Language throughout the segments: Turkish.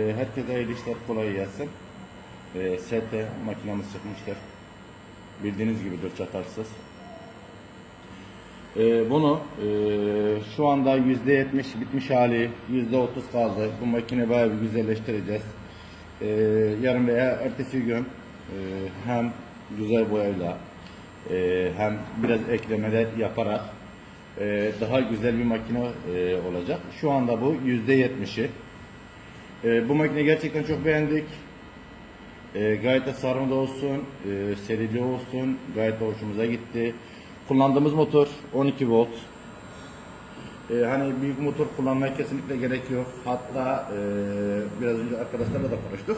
Ee, Herkese hayırlı işler kolay gelsin. Ee, ST makinamız çıkmıştır. Bildiğiniz gibi dört çatarsız. Ee, bunu e, şu anda yüzde yetmiş bitmiş hali, yüzde otuz kaldı. Bu makine bayağı bir güzelleştireceğiz. Ee, yarın veya ertesi gün e, hem güzel boyayla e, hem biraz eklemeler yaparak e, daha güzel bir makine e, olacak. Şu anda bu yüzde yetmişi. E, bu makine gerçekten çok beğendik. E, gayet de sarmada olsun, e, serili olsun, gayet de hoşumuza gitti. Kullandığımız motor 12 volt. E, hani büyük motor kullanmaya kesinlikle gerek yok. Hatta e, biraz önce arkadaşlarla da konuştuk.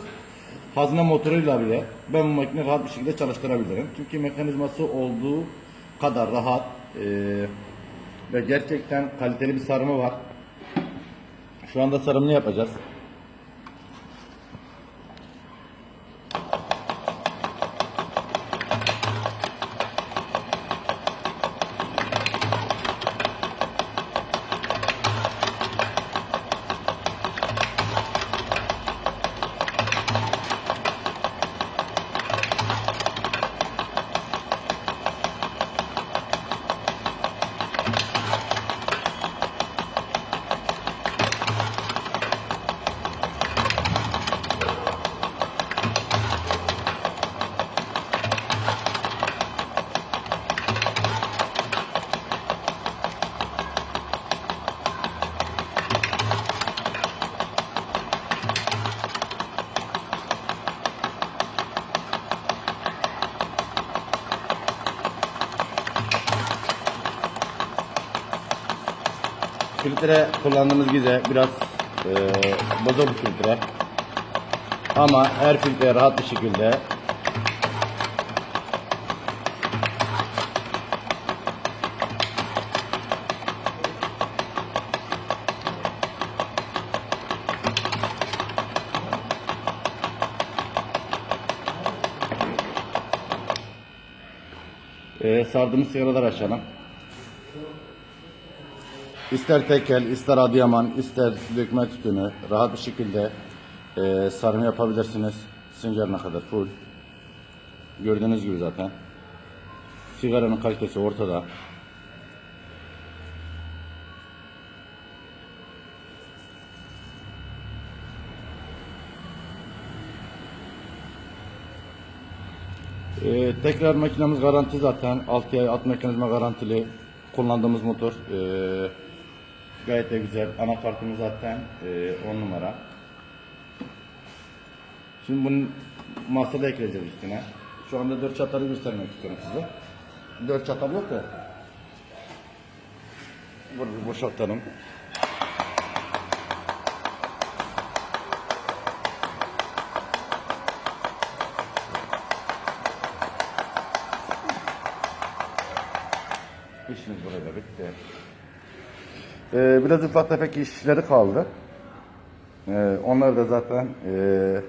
Hazne motoruyla bile ben bu makineyi rahat bir şekilde çalıştırabilirim. Çünkü mekanizması olduğu kadar rahat e, ve gerçekten kaliteli bir sarımı var. Şu anda sarımını yapacağız. Filtre kullandığımız gize biraz e, bozuk bir filtre. Ama her filtre rahat bir şekilde e, sardığımız sigaralar açalım. İster tekel, ister adıyaman, ister dökme tütünü rahat bir şekilde e, sarma yapabilirsiniz. Sincarına kadar full. Gördüğünüz gibi zaten. Sigaranın kalitesi ortada. Ee, tekrar makinamız garanti zaten. 6 ay alt mekanizma garantili. Kullandığımız motor. Ee, gayet de güzel. Anakartımız zaten 10 numara. Şimdi bunu masada ekleyeceğiz üstüne. Şu anda 4 çatalı göstermek istiyorum size. 4 çatal yok da. Bunu boşaltalım. İşimiz burada bitti. Ee, biraz ufak tefek işleri kaldı. Ee, onlar da zaten e,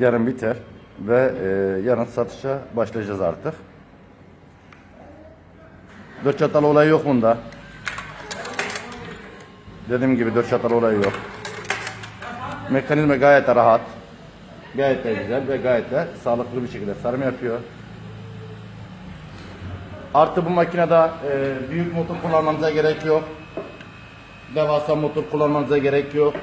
yarın biter ve e, yarın satışa başlayacağız artık. Dört çatal olayı yok bunda. Dediğim gibi dört çatal olayı yok. Mekanizma gayet de rahat. Gayet de güzel ve gayet de sağlıklı bir şekilde sarım yapıyor. Artı bu makinede e, büyük motor kullanmanıza gerek yok. Devasa motor kullanmanıza gerek yok.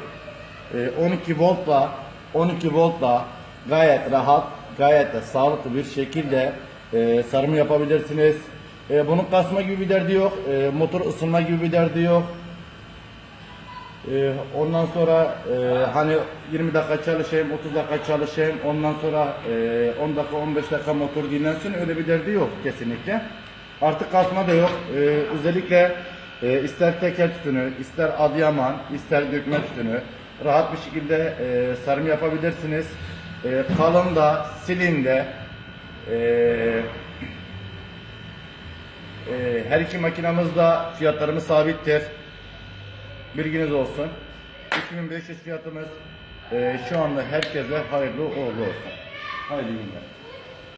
E, 12 voltla 12 voltla gayet rahat, gayet de sağlıklı bir şekilde e, sarım yapabilirsiniz. E, bunun kasma gibi bir derdi yok. E, motor ısınma gibi bir derdi yok. Ee, ondan sonra hani 20 dakika çalışayım, 30 dakika çalışayım, ondan sonra e, 10 dakika, 15 dakika motor dinlensin öyle bir derdi yok kesinlikle. Artık kasma da yok. Ee, özellikle e, ister tekel tütünü, ister adıyaman, ister dökme tütünü rahat bir şekilde e, sarım yapabilirsiniz. E, kalın da, silin de, e, e, her iki makinamız da fiyatlarımız sabittir. Bilginiz olsun. 2500 fiyatımız. Ee, şu anda herkese hayırlı uğurlu olsun. Hayırlı günler.